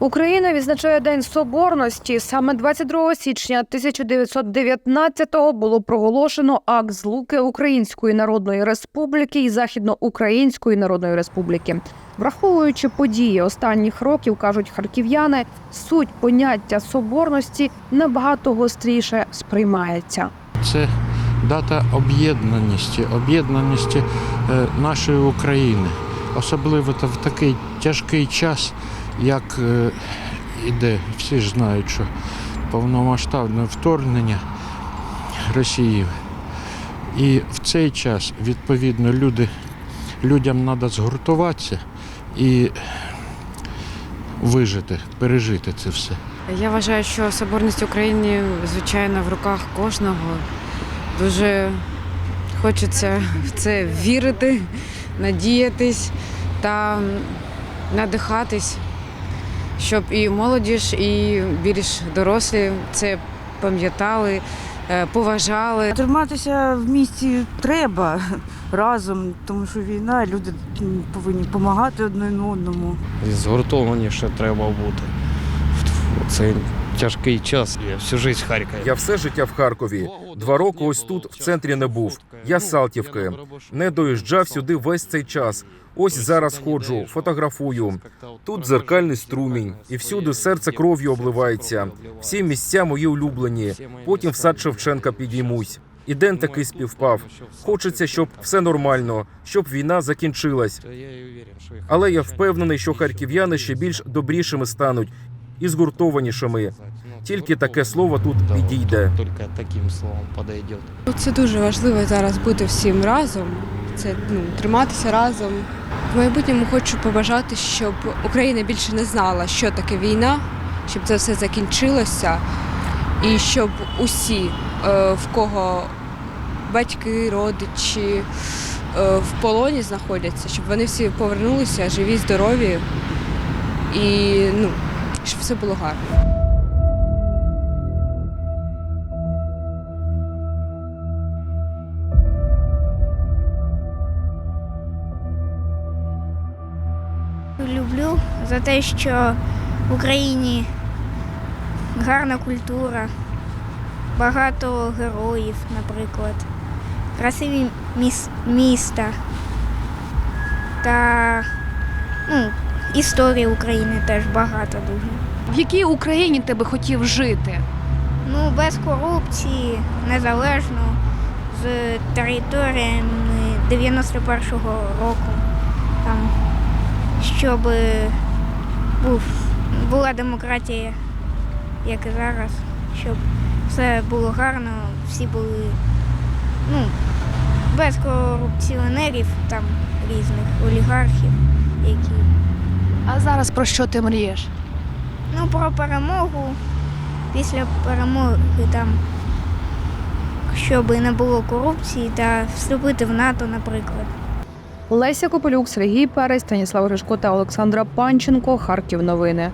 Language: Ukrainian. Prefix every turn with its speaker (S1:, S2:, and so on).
S1: Україна відзначає День Соборності. Саме 22 січня 1919-го було проголошено акт злуки Української Народної Республіки і Західноукраїнської Народної Республіки. Враховуючи події останніх років, кажуть харків'яни, суть поняття соборності набагато гостріше сприймається.
S2: Це дата об'єднаності, об'єднаності е, нашої України, особливо в такий тяжкий час, як е, іде, всі ж знають, що повномасштабне вторгнення Росії. І в цей час, відповідно, люди, людям треба згуртуватися і вижити, пережити це все.
S3: Я вважаю, що соборність України, звичайно, в руках кожного. Дуже хочеться в це вірити, надіятись та надихатись, щоб і молодіж, і більш дорослі це пам'ятали, е, поважали.
S4: Триматися в місті треба разом, тому що війна, люди повинні допомагати одне одному.
S5: Згуртованіше треба бути в цей тяжкий час. Я всю життя в Харкові.
S6: Я все життя в Харкові. Два роки ось тут в центрі не був. Я з Салтівки. Не доїжджав сюди весь цей час. Ось зараз ходжу, фотографую. Тут дзеркальний струмінь, і всюди серце кров'ю обливається. Всі місця мої улюблені. Потім в сад Шевченка підіймусь. І день такий співпав. Хочеться, щоб все нормально, щоб війна закінчилась. Але я впевнений, що харків'яни ще більш добрішими стануть і згуртованішими. Тільки таке слово тут підійде.
S5: Тільки таким словом підійде.
S7: Ну, Це дуже важливо зараз бути всім разом. Це ну, триматися разом. В майбутньому хочу побажати, щоб Україна більше не знала, що таке війна, щоб це все закінчилося, і щоб усі, е, в кого батьки, родичі е, в полоні знаходяться, щоб вони всі повернулися живі, здорові і ну, щоб все було гарно.
S8: Люблю за те, що в Україні гарна культура, багато героїв, наприклад, красиві міс- міста та ну, історії України теж багато дуже.
S1: В якій Україні ти би хотів жити?
S8: Ну, без корупції, незалежно, з територіями 91-го року. Там, щоб був, була демократія, як і зараз, щоб все було гарно, всі були ну, без корупціонерів там різних олігархів, які.
S1: А зараз про що ти мрієш?
S8: Ну, про перемогу. Після перемоги там, щоб не було корупції та вступити в НАТО, наприклад.
S1: Леся Кополюк, Сергій Перець, Станіслав Гришко та Олександра Панченко. Харків новини.